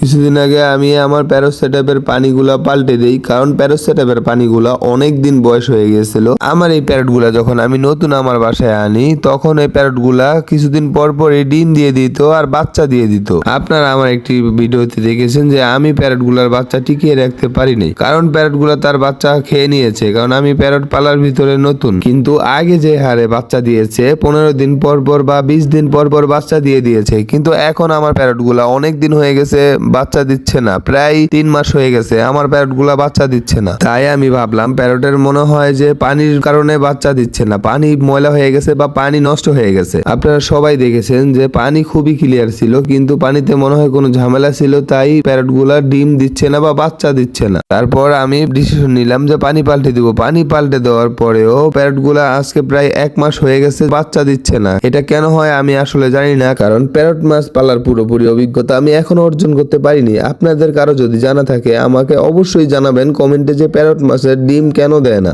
কিছুদিন আগে আমি আমার প্যারোসেটাপের পানিগুলা পাল্টে দিই, কারণ প্যারোসেটাপের পানিগুলা অনেক দিন বয়স হয়ে গিয়েছিল। আমার এই প্যারটগুলা যখন আমি নতুন আমার বাসায় আনি, তখন এই প্যারটগুলা কিছুদিন পর পরই ডিম দিয়ে দিত আর বাচ্চা দিয়ে দিত। আপনারা আমার একটি ভিডিওতে দেখেছেন যে আমি প্যারটগুলার বাচ্চা টিকিয়ে রাখতে পারিনি, কারণ প্যারটগুলা তার বাচ্চা খেয়ে নিয়েছে, কারণ আমি প্যারট পালার ভিতরে নতুন। কিন্তু আগে যে হারে বাচ্চা দিয়েছে, পনেরো দিন পর পর বা বিশ দিন পর পর বাচ্চা দিয়ে দিয়েছে, কিন্তু এখন আমার প্যারটগুলা অনেক দিন হয়ে গেছে বাচ্চা দিচ্ছে না। প্রায় তিন মাস হয়ে গেছে, আমার প্যারটগুলা বাচ্চা দিচ্ছে না। তাই আমি ভাবলাম, প্যারটের মনে হয় যে পানির কারণে বাচ্চা দিচ্ছে না। পানি ময়লা হয়ে গেছে বা পানি নষ্ট হয়ে গেছে। আপনারা সবাই দেখেছেন যে পানি খুবই ক্লিয়ার ছিল, কিন্তু পানিতে মনে হয় কোনো ঝামেলা ছিল, তাই প্যারটগুলা ডিম দিচ্ছে না বা বাচ্চা দিচ্ছে না। তারপর আমি ডিসিশন নিলাম যে পানি পাল্টে দিব। পানি পাল্টে দেওয়ার পরেও প্যারটগুলা আজকে প্রায় এক মাস হয়ে গেছে, বাচ্চা দিচ্ছে না। এটা কেন হয় আমি আসলে জানি না, কারণ প্যারট মাছ পালার পুরোপুরি অভিজ্ঞতা আমি এখনও অর্জন করতে পারিনি। আপনাদের কারও যদি জানা থাকে, আমাকে অবশ্যই জানাবেন। কমেন্টে যে প্যারট মাছের ডিম কেন দেয় না।